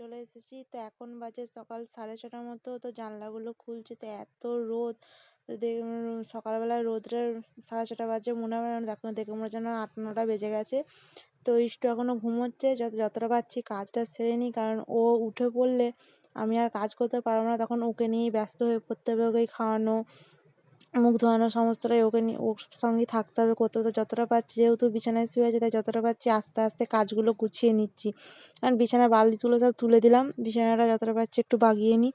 চলে এসেছি। তো এখন বাজে সকাল সাড়ে ছটার মতো। তো জানলাগুলো খুলছে। তো এত রোদ। সকালবেলা রোদটা সাড়ে ছটা বাজে মনে হয় দেখো, দেখে মনে যেন আট, নটা বেজে গেছে। তো ইষ্টু এখনও ঘুমোচ্ছে। যত, যতটা পারছি কাজটা সেরে নিই। কারণ ও উঠে পড়লে আমি আর কাজ করতে পারব না। তখন ওকে নিয়েই ব্যস্ত হয়ে পড়তে হবে ওকেই খাওয়ানো। মুখ ধোয়ানো সমস্তটাই ওকে নিয়ে, ওর সঙ্গেই থাকতে হবে, করতে করতে যতটা পারছি, যেহেতু বিছানায় শুয়ে আছে, তাই যতটা পারছি আস্তে আস্তে কাজগুলো গুছিয়ে নিচ্ছি। কারণ বিছানার বালিশগুলো সব তুলে দিলাম, বিছানাটা যতটা পারছি একটু বাগিয়ে নিই।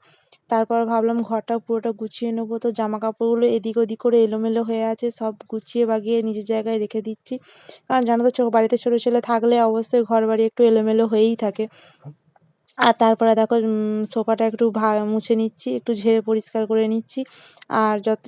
তারপর ভাবলাম ঘরটা পুরোটা গুছিয়ে নেব। তো জামা কাপড়গুলো এদিক ওদিক করে এলোমেলো হয়ে আছে, সব গুছিয়ে বাগিয়ে নিজের জায়গায় রেখে দিচ্ছি। কারণ জানো তো বাড়িতে ছোটো ছেলে থাকলে অবশ্যই ঘর বাড়ি একটু এলোমেলো হয়েই থাকে। আর তারপরে দেখো সোফাটা একটু ভা, মুছে নিচ্ছি, একটু ঝেড়ে পরিষ্কার করে নিচ্ছি। আর যত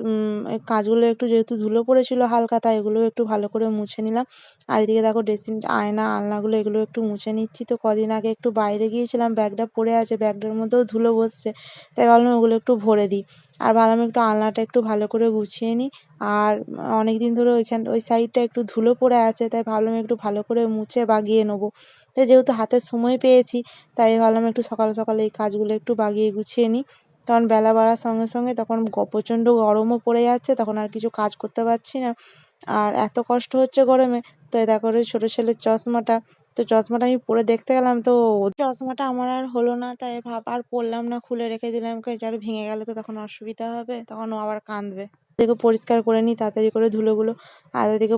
কাজগুলো একটু যেহেতু ধুলো পড়েছিল হালকা, তাই এগুলো একটু ভালো করে মুছে নিলাম। আর এদিকে দেখো, ড্রেসিং, আয়না, আলনাগুলো এগুলো একটু মুছে নিচ্ছি। তো কদিন আগে একটু বাইরে গিয়েছিলাম, ব্যাগটা পড়ে আছে, ব্যাগটার মধ্যেও ধুলো বসছে। তাই ভাবলাম ওগুলো একটু ভরে দিই। আর ভাবলাম একটু আলনাটা একটু ভালো করে গুছিয়ে নিই। আর অনেক দিন ধরে ওইখান, ওই সাইডটা একটু ধুলো পড়ে আছে, তাই ভাবলাম একটু ভালো করে মুছে বাগিয়ে নেব। তো যেহেতু হাতে সময় পেয়েছি, তাই ভাবলাম একটু সকাল সকাল এই কাজগুলো একটু বাগিয়ে গুছিয়ে নিই। কারণ বেলা বাড়ার সঙ্গে সঙ্গে তখন প্রচণ্ড গরমও পড়ে যাচ্ছে, তখন আর কিছু কাজ করতে পারছি না। আর এত কষ্ট হচ্ছে গরমে, তো এটা করে ছোটো ছেলের চশমাটা। তো চশমাটা আমি পরে দেখতে গেলাম, তো চশমাটা আমার আর হলো না, তাই ভাব আর পরলাম না, খুলে রেখে দিলাম যার ভেঙে গেলে তো তখন অসুবিধা হবে, তখন ও আবার কাঁদবে। এদিকে পরিষ্কার করে নিই, তাড়াতাড়ি করে ধুলোগুলো, আর এদিকে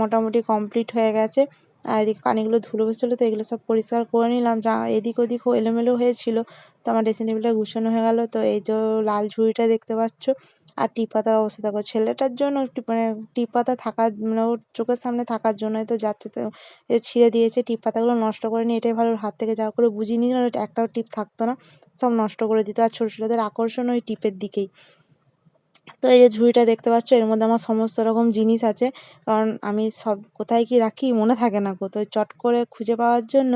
মোটামুটি কমপ্লিট হয়ে গেছে। আর এদিকে কানেগুলো ধুলো বসেছিলো তো এগুলো সব পরিষ্কার করে নিলাম। যা এদিক ওদিক এলোমেলো হয়েছিল, তো আমার ড্রেসিং টেবিলটা গুছানো হয়ে গেল। তো এই যে লাল ঝুড়িটা দেখতে পাচ্ছ, আর টিপ পাতার অবস্থা দেখো। ছেলেটার জন্য মানে টিপ পাতা থাকার মানে ওর চোখের সামনে থাকার জন্যই তো যাচ্ছে, তো এ ছিঁড়ে দিয়েছে। টিপ পাতাগুলো নষ্ট করে নিয়ে এটাই ভালো হাত থেকে যা করে বুঝিয়ে নিয়ে একটাও টিপ থাকতো না, সব নষ্ট করে দিত। আর ছোটো ছোটোদের আকর্ষণ ওই টিপের দিকেই। তো এই যে ঝুড়িটা দেখতে পাচ্ছ, এর মধ্যে আমার সমস্ত রকম জিনিস আছে। কারণ আমি সব কোথায় কি রাখি মনে থাকে না কোথায় চট করে খুঁজে পাওয়ার জন্য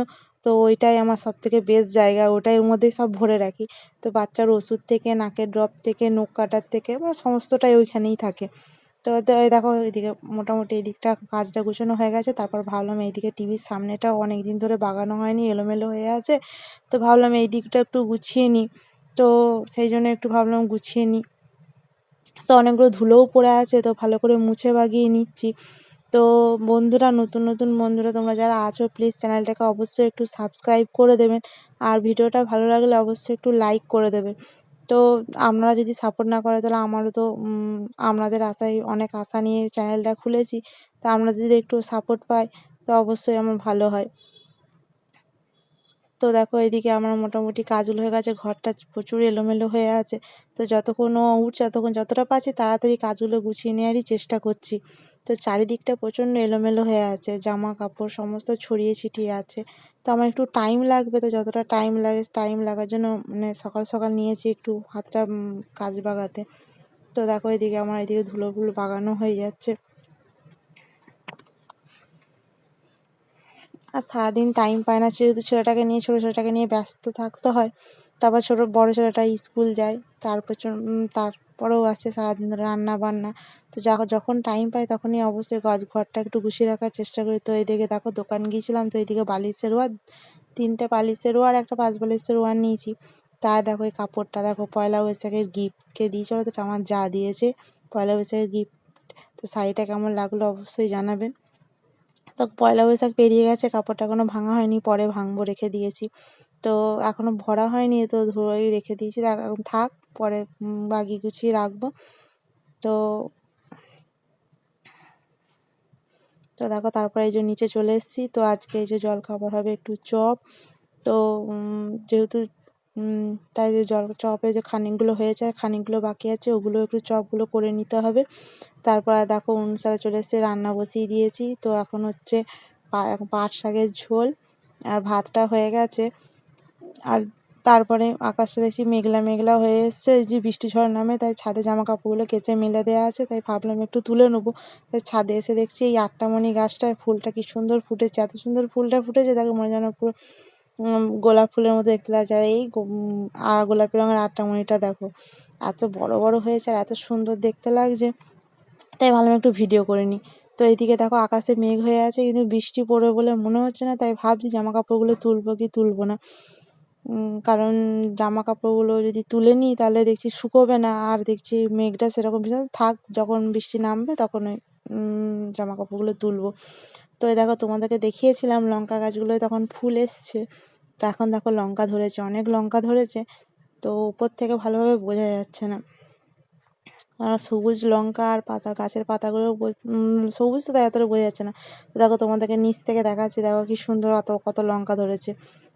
তো ওইটাই আমার সব থেকে বেস্ট জায়গা। ওটাই ওর মধ্যেই সব ভরে রাখি। তো বাচ্চার ওষুধ থেকে, নাকের ড্রপ থেকে, নখ কাটার থেকে মানে সমস্তটাই ওইখানেই থাকে। তো দেখো এদিকে মোটামুটি এদিকটা কাজটা গুছানো হয়ে গেছে। তারপর ভাবলাম এইদিকে টিভির সামনেটাও অনেক দিন ধরে বাগানো হয়নি, এলোমেলো হয়ে আছে। তো ভাবলাম এই দিকটা একটু গুছিয়ে নিই তো সেই জন্য একটু ভাবলাম গুছিয়ে নিই তো অনেকগুলো ধুলোও পড়ে আছে, তো ভালো করে মুছে বাগিয়ে নিচ্ছি। তো বন্ধুরা, নতুন নতুন বন্ধুরা, তোমরা যারা আছো প্লিজ চ্যানেলটাকে অবশ্যই একটু সাবস্ক্রাইব করে দেবেন। আর ভিডিওটা ভালো লাগলে অবশ্যই একটু লাইক করে দেবেন। তো আপনারা যদি সাপোর্ট না করে, তাহলে আমারও তো আপনাদের আশায় অনেক আশা নিয়ে চ্যানেলটা খুলেছি। তো আপনারা যদি একটু সাপোর্ট পাই, তো অবশ্যই আমার ভালো হয়। তো দেখো এদিকে আমার মোটামুটি কাজগুলো হয়ে গেছে, ঘরটা প্রচুর এলোমেলো হয়ে আছে। তো যতক্ষণ ও উঠছে, ততক্ষণ যতটা পারছি তাড়াতাড়ি কাজগুলো গুছিয়ে নেওয়ারই চেষ্টা করছি। তো চারিদিকটা প্রচণ্ড এলোমেলো হয়ে আছে, জামা কাপড় সমস্ত ছড়িয়ে ছিটিয়ে আছে। তো আমার একটু টাইম লাগবে, তো যতটা টাইম লাগে টাইম লাগার জন্য মানে সকাল সকাল নিয়েছি একটু হাতটা কাজ বাগাতে। তো দেখো এদিকে আমার এদিকে ধুলোগুলো বাগানো হয়ে যাচ্ছে। আর সারাদিন টাইম পায় না। যেহেতু ছেলেটাকে নিয়ে ছোটো ছেলেটাকে নিয়ে ব্যস্ত থাকতে হয়, তারপর ছোটো বড়ো ছেলেটা স্কুল যায়, তারপর তারপরেও আছে সারাদিন রান্না বান্না তো যা- যখন টাইম পাই তখনই অবশ্যই ঘর ঘরটা একটু গুছিয়ে রাখার চেষ্টা করি। তো এইদিকে দেখো দোকান গিয়েছিলাম, তো এইদিকে বালিশের ওয়ার, তিনটে বালিশের ওয়ার, একটা পাঁচ বালিশের ওয়ার নিয়েছি। তা দেখো এই কাপড়টা দেখো, পয়লা বৈশাখের গিফটকে দিয়েছিল, তো আমার যা দিয়েছে, পয়লা বৈশাখের গিফট তো শাড়িটা কেমন লাগল অবশ্যই জানাবেন। তো পয়লা বৈশাখ পেরিয়ে গেছে, কাপড়টা এখনও ভাঙা হয়নি, পরে ভাঙবো রেখে দিয়েছি। তো এখনও ভরা হয়নি, তো ধরেই রেখে দিয়েছি। এখন থাক, পরে বাগিয়ে গুছিয়ে রাখব। তো তো দেখো, তারপরে এই যে নিচে চলে এসেছি। তো আজকে এই যে জল খাবার হবে একটু চপ। তো যেহেতু তাই যে জল চপে যে খানিকগুলো হয়েছে আর খানিকগুলো বাকি আছে, ওগুলো একটু চপগুলো করে নিতে হবে। তারপর দেখো অনুসারে চলে এসেছে, রান্না বসিয়ে দিয়েছি। তো এখন হচ্ছে পাট শাকের ঝোল আর ভাতটা হয়ে গেছে। আর তারপরে আকাশটা দেখছি মেঘলা মেঘলা হয়ে এসছে যে বৃষ্টি ঝড় নামে, তাই ছাদে জামা কাপড়গুলো কেচে মেলে দেওয়া আছে। তাই ভাবলাম একটু তুলে নেব। তাই ছাদে এসে দেখছি এই আটটামণি গাছটায় ফুলটা কি সুন্দর ফুটেছে, এত সুন্দর ফুলটা ফুটেছে, দেখো মনে যেন পুরো গোলাপ ফুলের মতো দেখতে লাগছে। আর এই গোলাপি রঙের আটটামণিটা দেখো, এত বড় বড় হয়েছে আর এত সুন্দর দেখতে লাগছে। তাই ভাবলাম একটু ভিডিও করে নিই। তো এইদিকে দেখো আকাশে মেঘ হয়ে আছে, কিন্তু বৃষ্টি পড়বে বলে মনে হচ্ছে না, তাই ভাবছি জামা কাপড়গুলো তুলবো কি তুলবো না। কারণ জামা কাপড়গুলো যদি তুলে নিই তাহলে দেখছি শুকোবে না, আর দেখছি মেঘটা সেরকম থাক, যখন বৃষ্টি নামবে তখন ওই জামা কাপড়গুলো তুলবো। তো এই দেখো তোমাদেরকে দেখিয়েছিলাম লঙ্কা গাছগুলোয় তখন ফুল এসছে। তো এখন দেখো লঙ্কা ধরেছে, অনেক লঙ্কা ধরেছে। তো উপর থেকে ভালোভাবে বোঝা যাচ্ছে না। আর সবুজ লঙ্কা আর পাতা, গাছের পাতাগুলো সবুজ তো তাই এতটা বোঝা যাচ্ছে না। তো দেখো তোমাদেরকে নিচ থেকে দেখাচ্ছি, দেখো কি সুন্দর অত, কত লঙ্কা ধরেছে।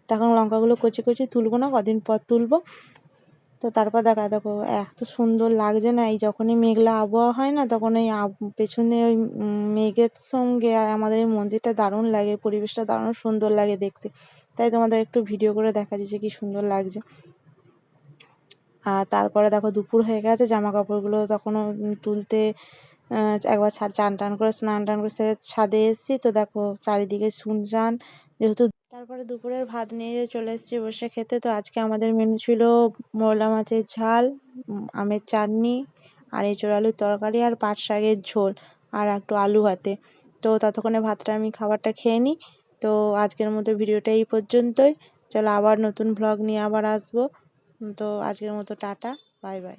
তো এখন লঙ্কাগুলো কচি কচি তুলবো না, কদিন পর তুলবো। তো তারপর দেখা, দেখো, এত সুন্দর লাগছে না, এই যখনই মেঘলা আবহাওয়া হয় না, তখন এই পেছনে ওই মেঘের সঙ্গে আর আমাদের এই মন্দিরটা দারুণ লাগে, পরিবেশটা দারুণ সুন্দর লাগে দেখতে। তাই তোমাদের একটু ভিডিও করে দেখা যাচ্ছে কি সুন্দর লাগছে। আর তারপরে দেখো, দুপুর হয়ে গেছে, জামা কাপড়গুলো তখনও তুলতে একবার ছা- চান টান করে স্নান টান করে সেরে ছাদে এসেছি। তো দেখো, চারিদিকে শুনশান, যেহেতু তারপরে দুপুরের ভাত নিয়ে চলে এসেছি বসে খেতে। তো আজকে আমাদের মেনু ছিল মোরলা মাছের ঝাল আমের চাটনি, আর এঁচোড় আলুর তরকারি, আর পাট শাকের ঝোল, আর একটু আলু হাতে তো ততক্ষণে ভাতটা আমি খাবারটা খেয়ে নিই। তো আজকের মতো ভিডিওটা এই পর্যন্তই। চলো আবার নতুন ভ্লগ নিয়ে আবার আসব। তো আজকের মতো টাটা, বাই বাই।